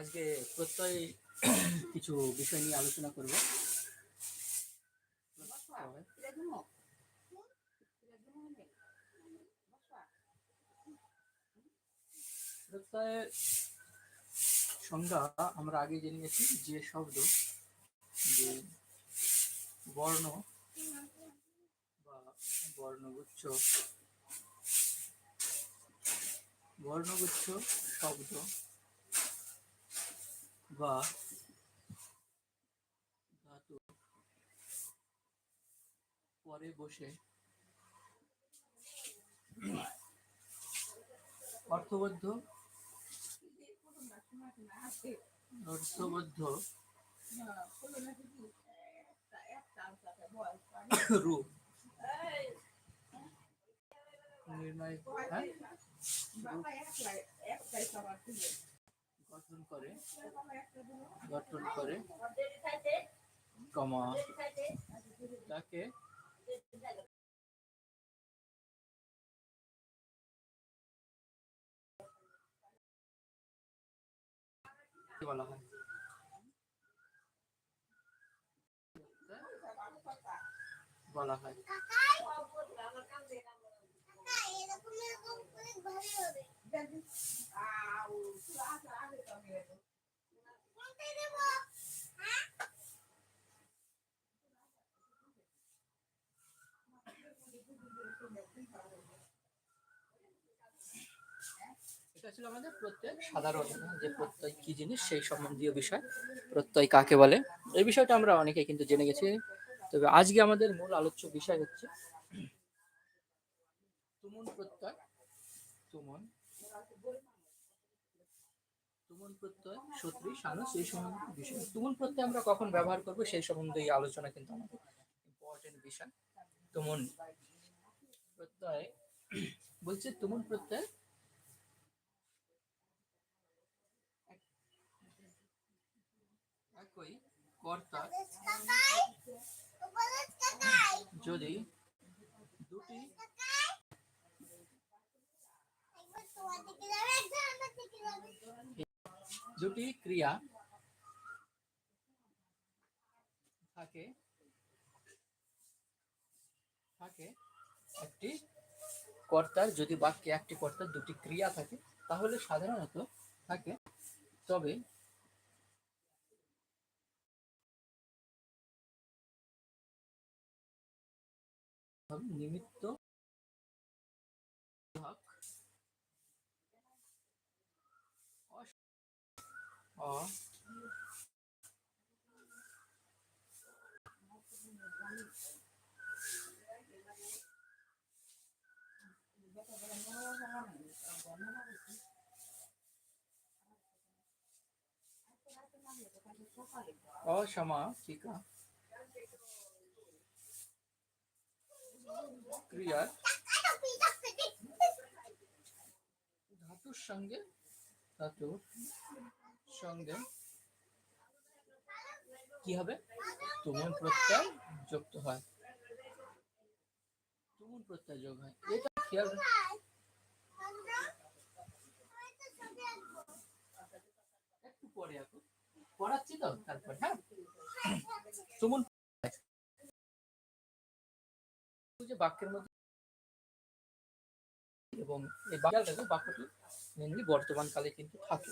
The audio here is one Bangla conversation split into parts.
আজকে প্রত্যয় কিছু বিষয় নিয়ে আলোচনা করব। প্রত্যয়ের সংজ্ঞা আমরা আগে জেনে গেছি যে শব্দ, যে বর্ণ বা বর্ণগুচ্ছ। বর্ণগুচ্ছ শব্দ বা ধাতু পরে বসে অর্থবদ্ধ অর্থবদ্ধ রূপ নির্ণয় হ্যাঁ? গঠন করে গঠন করে কমা তাকে বলা হয়। বলা হয়। এটা ছিল আমাদের প্রত্যয় সাধারণ যে প্রত্যয় কি জিনিস সেই সম্বন্ধীয় বিষয়। প্রত্যয় কাকে বলে? এই বিষয়টা আমরা অনেকে কিন্তু জেনে গেছি। তবে আজকে আমাদের মূল আলোচ্য বিষয় হচ্ছে তুমন প্রত্যয়। তুমন তুমন প্রত্যয় সত্রী সানু সেই সম্বন্ধে বিষয়। তুমন প্রত্যয় আমরা কখন ব্যবহার করব সেই সম্বন্ধে এই আলোচনা কিন্তু আমাদের ইম্পর্টেন্ট বিষয়। তুমন প্রত্যয় বলছে তুমন প্রত্যয় একই কর্তা যদি দুটি দুটি ক্রিয়া থাকে থাকে একটি কর্তার, যদি বাক্যে একটি কর্তার দুটি ক্রিয়া থাকে, তাহলে সাধারণত থাকে, তবে নিমিত্ত বাহক অস- অ অসমাপিকা ক্রিয়ার ধাতুর সঙ্গে ধাতুর সঙ্গে কি হবে? প্রত্যয় যুক্ত হয়। প্রত্যয় যোগ হয়। এটা খেয়াল একটু পরে পড়াচ্ছি তো তারপর হ্যাঁ? তুমুল যে বাক্যের মধ্যে এবং এই বাক্যটি মেনলি বর্তমান কালে কিন্তু থাকে।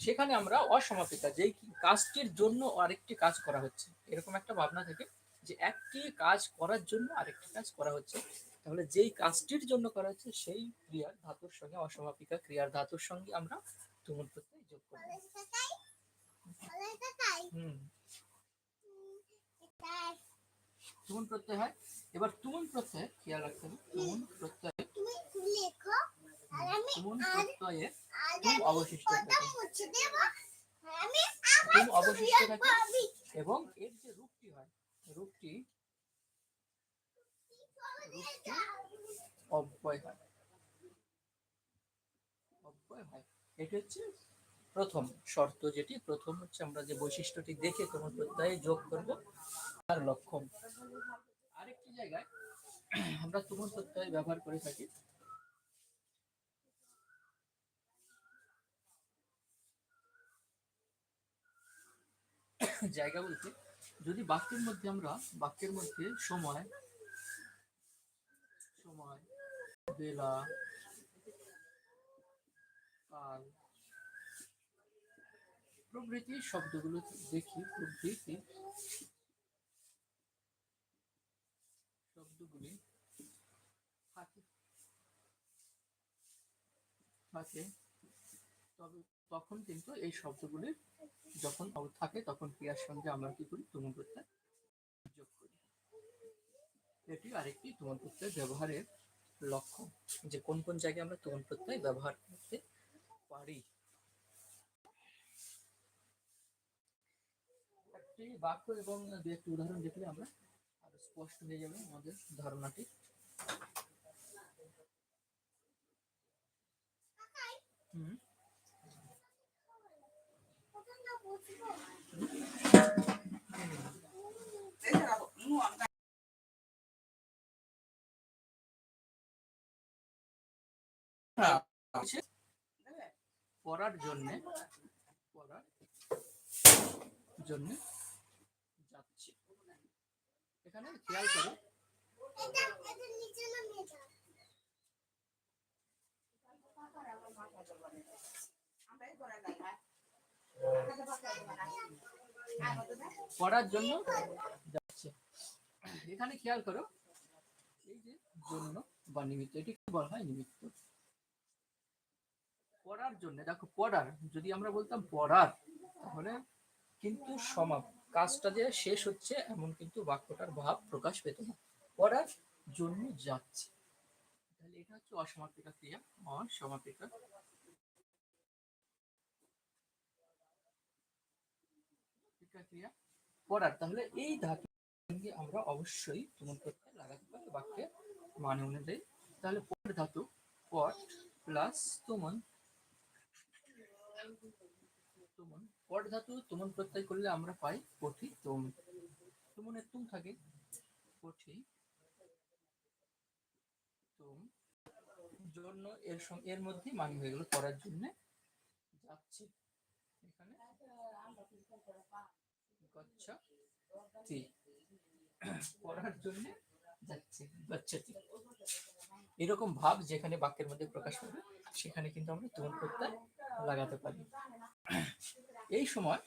সেখানে আমরা অসমাপিকা, যেই কাজটির জন্য আরেকটি কাজ করা হচ্ছে। এরকম একটা ভাবনা থেকে যে একটি কাজ করার জন্য আরেকটি কাজ করা হচ্ছে। তাহলে যেই কাজটির জন্য করা হচ্ছে, সেই ক্রিয়ার ধাতুর সঙ্গে অসমাপিকা ক্রিয়ার ধাতুর সঙ্গে আমরা তুমুল প্রত্যয় যোগ করব। হুম। তুমুল প্রত্যয় হয়। এবার তুমুল প্রত্যয় খেয়াল রাখতে হবে। তুমুল প্রত্যয় তুমুল প্রত্যয়ে অবশিষ্ট থাকে। তুম অবশিষ্ট থাকে এবং এর যে রূপটি হয় রূপটি রূপটি অব্যয় হয়। অব্যয় হয়। এটি হচ্ছে প্রথম শর্ত যেটি। প্রথম হচ্ছে আমরা যে বৈশিষ্ট্যটি দেখে কোনো প্রত্যয়ে যোগ করব তার লক্ষণ। আরেকটি জায়গায় আমরা তুমুল প্রত্যয় ব্যবহার করে থাকি। জায়গা বলতে, যদি বাক্যের মধ্যে আমরা, বাক্যের মধ্যে সময় সময়, বেলা, কাল প্রভৃতি শব্দগুলো দেখি, প্রভৃতি শব্দগুলি থাকে থাকে, তবে তখন কিন্তু এই শব্দগুলি যখন থাকে, তখন ক্রিয়ার সঙ্গে আমরা কি করি? তুমুল প্রত্যয় যোগ করি। এটি আরেকটি তুমুল প্রত্যয় ব্যবহারের লক্ষণ যে কোন কোন জায়গায় আমরা তুমুল প্রত্যয় ব্যবহার করতে পারি। একটি বাক্য এবং দু একটি উদাহরণ দেখলে আমরা আরও স্পষ্ট হয়ে যাবে আমাদের ধারণাটি। হুম হ্যাঁ, আছে। পড়ার জন্য পড়ার জন্য যাচ্ছে। এখানে খেয়াল করো। পড়ার জন্য যাচ্ছে। এখানে খেয়াল করো, এই যে জন্য বা নিমিত্ত, এটি কি বলা হয় নিমিত্ত? পড়ার জন্য, দেখো পড়ার, যদি আমরা বলতাম পড়ার, তাহলে কিন্তু সমাপ, কাজটা যে শেষ হচ্ছে, এমন কিন্তু বাক্যটার ভাব প্রকাশ পেত না। পড়ার জন্য যাচ্ছে। তাহলে এটা হচ্ছে অসমাপিকা ক্রিয়া, অসমাপিকা পিকা ক্রিয়া পড়ার। তাহলে এই ধাতু আমরা অবশ্যই তুমন করতে লাগাতে পারি বাক্যে মানে অনুযায়ী। তাহলে পর ধাতু, পট প্লাস তুমন। তুমন পট ধাতু তুমন প্রত্যয় করলে আমরা পাই পঠি তুম। তুমনের তুম থাকে। পঠি তুম। জন্য এর এর মধ্যেই মানে হয়ে গেল পড়ার জন্য। যাচ্ছে এখানে। গচ্ছা পড়ার জন্য যাচ্ছে এরকম ভাব যেখানে বাক্যের মধ্যে প্রকাশ পাবে সেখানে কিন্তু আমরা তুমন প্রত্যয় লাগাতে পারি। এই সময়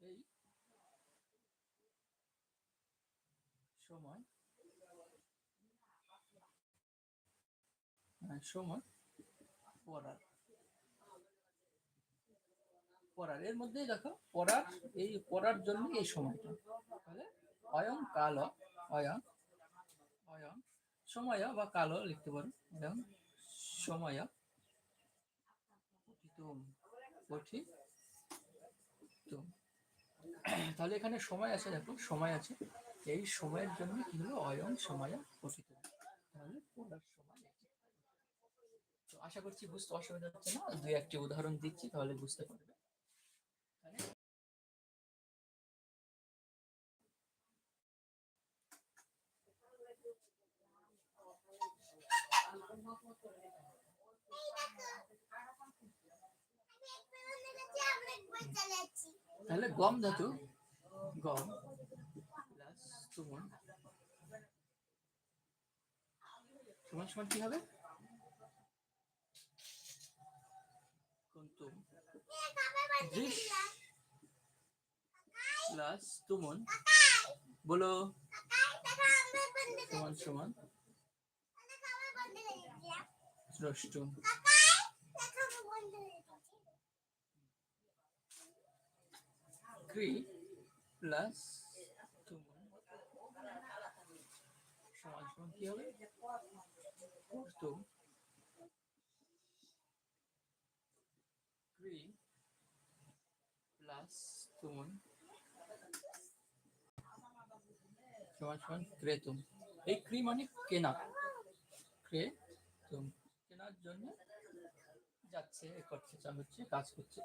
এই সময় হ্যাঁ, সময় পড়ার। পড়ার। এর মধ্যেই দেখো পড়ার এই পড়ার জন্য এই সময়টা। তাহলে অয়ং কাল, অয়ং অয়ং, সময় বা কালো লিখতে পারো। অয়ং, সময়, পঠিতুম তাহলে এখানে সময় আছে, দেখো, সময় আছে। এই সময়ের জন্য কি হলো? অয়ং, সময় পঠিত তাহলে পড়ার সময়। তো আশা করছি বুঝতে অসুবিধা হচ্ছে না। দুই একটি উদাহরণ দিচ্ছি, তাহলে বুঝতে পারবে এখানে তাহলে গম ধাতু গম প্লাস তুমন সমান সমান কি হবে? কুন্তুম প্লাস তুমন। বলো। সমান। ক্রি প্লাস তুমন সমান সমান কি হবে করতুম ক্রি প্লাস তুমন সমান সমান ক্রেতুম এই ক্রি মানে কেনা। ক্রে তুম কেনার জন্য যাচ্ছে করছে চালাচ্ছে কাজ করছে।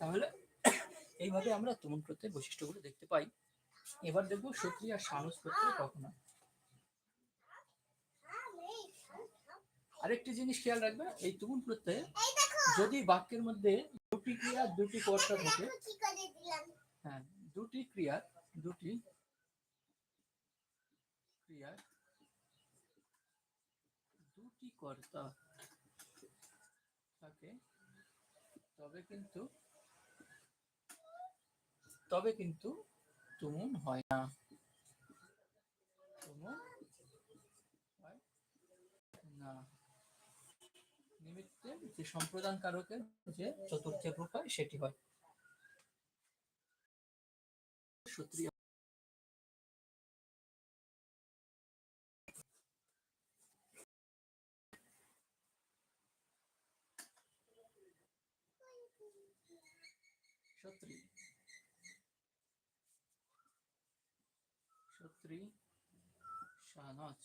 তাহলে এইভাবে আমরা তুমন প্রত্যয়ের বৈশিষ্ট্যগুলো দেখতে পাই এবার দেখব সক্রিয় আর সানুস প্রত্যয় কখন। আরেকটি জিনিস খেয়াল রাখবে, এই তুমুন প্রত্যয়ে যদি বাক্যের মধ্যে দুটি ক্রিয়া, দুটি কর্তা থাকে হ্যাঁ দুটি ক্রিয়ার দুটি ক্রিয়ার দুটি কর্তা থাকে, তবে কিন্তু তবে কিন্তু তুমুন হয় না। তুমুন যে সম্প্রদান কারকের যে চতুর্থ প্রকার সেটি হয়। সূত্রী সত্রী সত্রী সানচ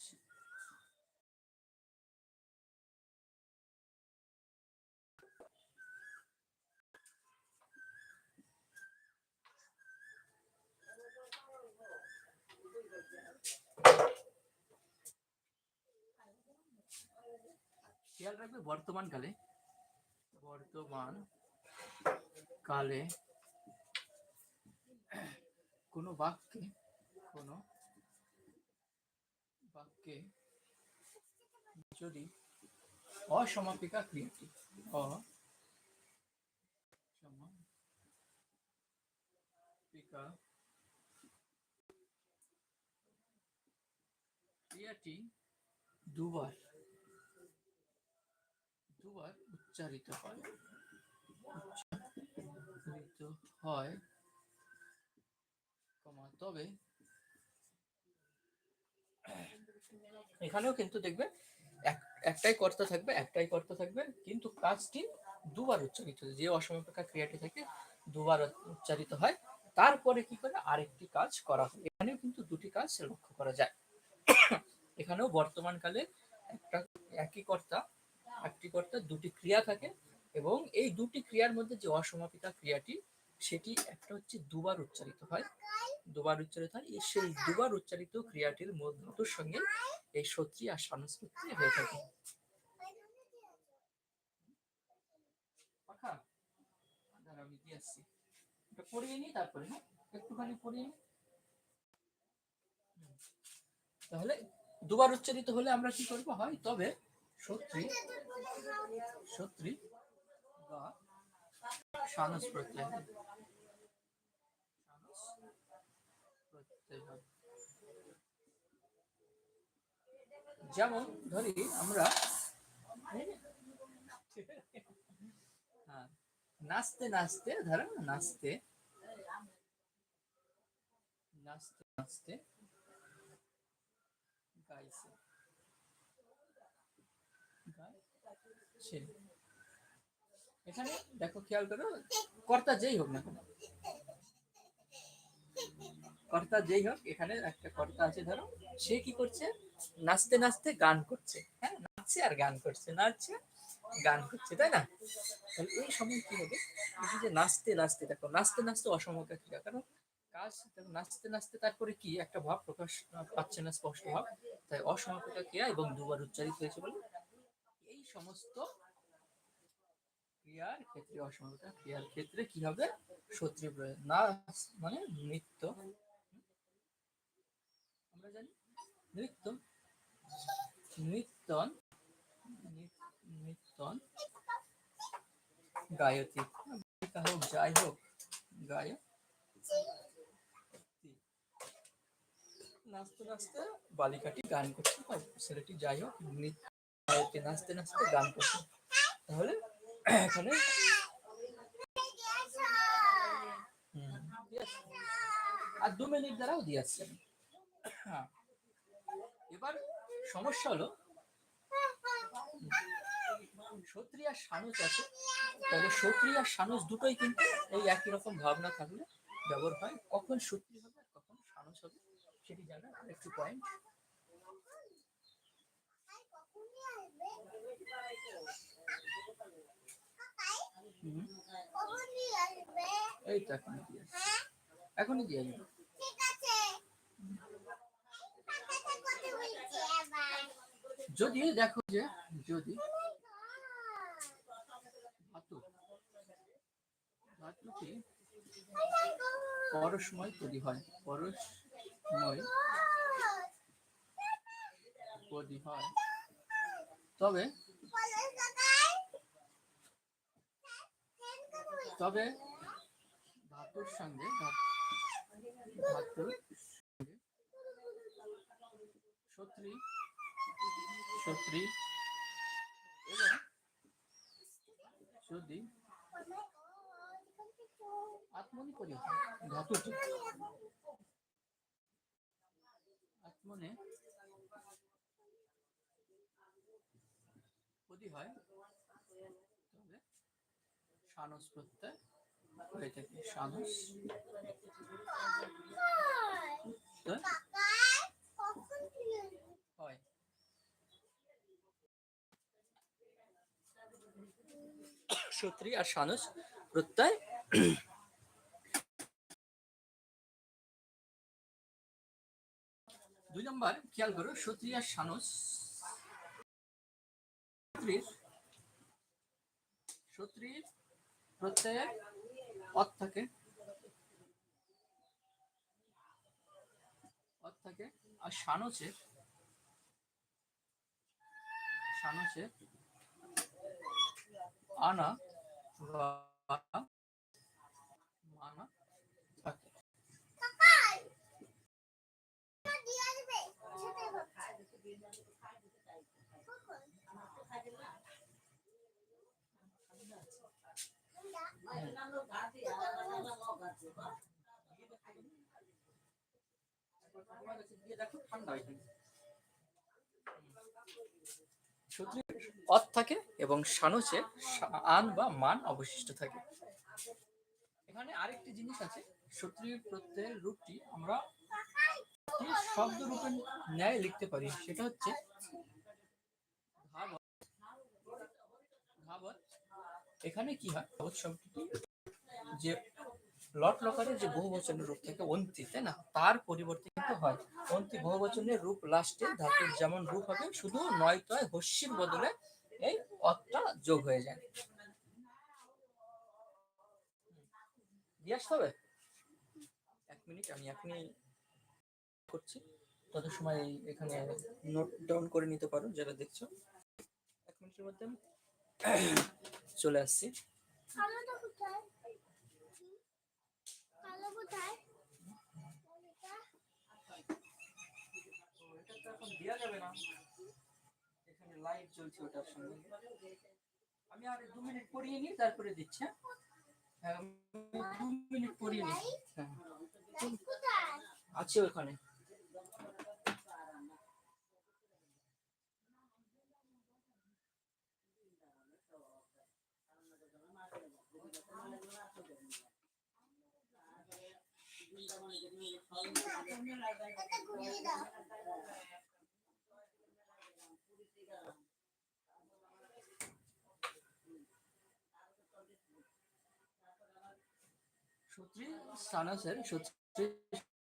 খেয়াল রাখবে বর্তমান কালে? বর্তমান কালে কোনো বাক্যে কোনো বাক্যে যদি অসমাপিকা ক্রিয়াটি অসমাপিকা ক্রিয়াটি দুবার দুবার উচ্চারিত হয়। উচ্চারিত হয় তবে এখানেও কিন্তু দেখবে একটাই কর্তা থাকবে, একটাই কর্তা থাকবে, কিন্তু কাজটি দুবার উচ্চারিত। যে অসমাপিকা ক্রিয়াটি থাকে, দুবার উচ্চারিত হয়, তারপরে কি করে আরেকটি কাজ করা হয় এখানেও কিন্তু দুটি কাজ লক্ষ্য করা যায় এখানেও বর্তমানকালে একটা, একই কর্তা, একটি কর্তা, দুটি ক্রিয়া থাকে এবং এই দুটি ক্রিয়ার মধ্যে যে অসমাপিকা ক্রিয়াটি সেটি একটা হচ্ছে দুবার উচ্চারিত হয়। দুবার উচ্চারিত হয়। সেই দুবার উচ্চারিত ক্রিয়াটির মধ্যর সঙ্গে এই সত্রী আর সংস্কৃতি হয়ে থাকে। তারপরে হ্যাঁ? একটুখানি পড়িয়ে তাহলে দুবার উচ্চারিত হলে আমরা কি করব? হয় তবে সত্রী সত্রী বা সানস হবে। সানস যেমন ধরি আমরা হ্যাঁ নাচতে নাচতে ধরো নাচতে নাচতে নাচতে গাইছে। এখানে দেখো, খেয়াল করো, কর্তা যেই হোক না কেন কর্তা যেই হোক, এখানে একটা কর্তা আছে, ধরো, সে কি করছে? নাচতে নাচতে গান করছে। হ্যাঁ নাচছে আর গান করছে, নাচছে, গান করছে, তাই না? তাহলে এই সময় কি হবে? যে নাচতে নাচতে, দেখো, নাচতে নাচতে অসমকা ক্রিয়া কারণ কাজ নাচতে নাচতে তারপরে কি? একটা ভাব প্রকাশ পাচ্ছে না, স্পষ্ট ভাব। তাই অসমাপিকা ক্রিয়া এবং দুবার উচ্চারিত হয়েছে বলে এই সমস্ত ক্রিয়ার ক্ষেত্রে অসমাপিকা ক্রিয়ার ক্ষেত্রে কি হবে? প্রয়োগ, নাচ মানে নৃত্য আমরা জানি নৃত্য নৃত্যন নৃত্যন গায়তী হোক যাই হোক গায় নাচতে নাচতে বালিকাটি গান করছে ছেলেটি যাই হোক গায়তী নাচতে নাচতে গান করছে। তাহলে এখানে। আর দু মিনিট দ্বারাও দিয়ে আসছেন এবার সমস্যা হলো সত্রী আর সানুজ আছে তবে সত্রী আর সানুজ দুটোই কিন্তু এই একই রকম ভাবনা থাকলে ব্যবহার হয় কখন সত্রী হবে আর কখন সানুজ হবে সেটি জানার আরেকটি পয়েন্ট এই তো এখনই দিয়ে। এখনই দিয়ে আসব যদি দেখো যে, যদি পরসময় তৈরি হয় পরসময় তৈরি হয়। তবে তবে ধাতুর সঙ্গে ধাত- ধাতুর সত্রী এবং যদি আত্মনি করি। ধাতু আত্মনে যদি হয়। সানস প্রত্যয় হয়ে থাকে। সানস প্রত্যয় হয় সত্রী আর সানস প্রত্যয়। দুই নম্বর, খেয়াল করো, সত্রী আর সানস থাকে। অত থাকে। আর আনা মানা থাকে ঠান্ডা সূত্রের অত থাকে এবং সানুচে আন বা মান অবশিষ্ট থাকে। এখানে আরেকটি জিনিস আছে সূত্রীর প্রত্যয়ের রূপটি আমরা শব্দ রূপে ন্যায় লিখতে পারি, সেটা হচ্ছে এখানে কি হয়? যে লট লকারের যে বহুবচনের রূপ থাকে অন্তি, তাই না? তার পরিবর্তে কিন্তু হয় অন্তি বহুবচনের রূপ লাস্টে, ধাতুর যেমন রূপ হবে, শুধু নয় তয় হস্যির বদলে এই অতটা যোগ হয়ে যায়। দিয়ে আসতে হবে? এক মিনিট, আমি এখনই করছি। তত সময় এখানে নোট ডাউন করে নিতে পারো, যারা দেখছ? এক মিনিটের মধ্যে চলে আসছি কালোটা কোথায় কালো কোথায় এটা? তো এখন দেওয়া যাবে না। এখানে লাইট চলছে ওটার সঙ্গে। আমি আর দু মিনিট পড়িয়ে নিই তারপরে দিচ্ছি হ্যাঁ? হ্যাঁ দু মিনিট পড়িয়ে নিই হ্যাঁ। আছে ওখানে। সূত্রী স্থানসের সূত্রী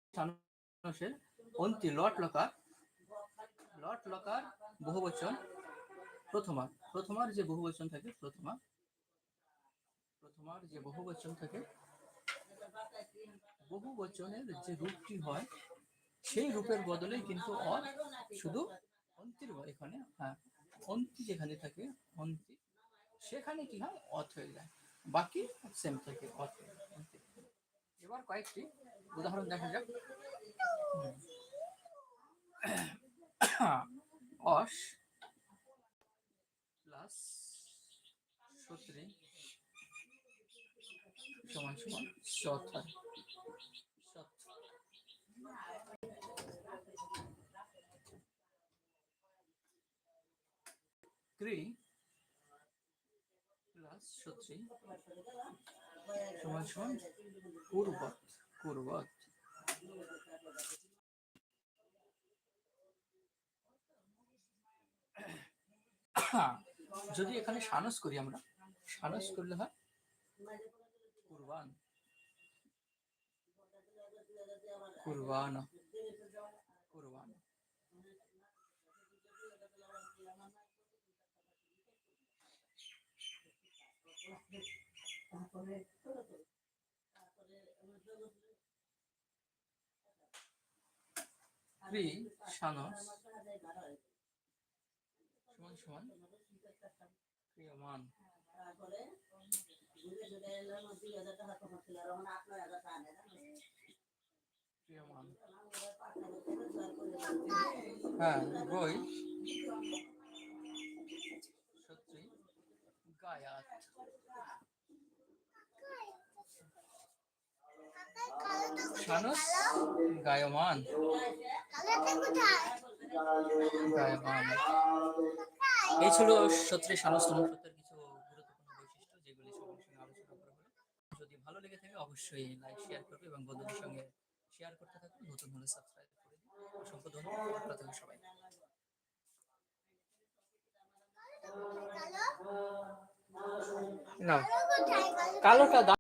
স্থানসের অন্তি লট লকার বহুবচন প্রথমা, প্রথমার যে বহুবচন থাকে, প্রথমা, প্রথমার যে বহুবচন থাকে বহুবচনের যে রূপটি হয়, সেই রূপের বদলে কিন্তু অ শুধু অন্তির এখানে হ্যাঁ অন্তি যেখানে থাকে, অন্তি, সেখানে কি হয়? অথ হয়ে যায়। বাকি সেম থাকে, অথ এবার কয়েকটি উদাহরণ দেখা যাক। অস প্লাস সত্রি সমান যদি এখানে সানস করি আমরা সানস করলে হয় কুরবান। কুরবানো কুরবানো। তারপরে থ্রি, সানস। তারপরে ঘুরে ঘুরে এলাম দুই হাজার টাকা কমাচ্ছিল আপনার হাজার টাকা হ্যাঁ বই। সত্যি? গায়াত। সানস গায়মান। গায়মান। এই ছিল সত্যি সানস অনুসত্বের কিছু গুরুত্বপূর্ণ বৈশিষ্ট্য, যেগুলি সবার সঙ্গে আলোচনা করা হলো। যদি ভালো লেগে থাকে, অবশ্যই লাইক শেয়ার করবে এবং বন্ধুদের সঙ্গে শেয়ার করতে থাকুন নতুন হলে সাবস্ক্রাইব করে দিন। অসংখ্য ধন্যবাদ সবাই কালোটা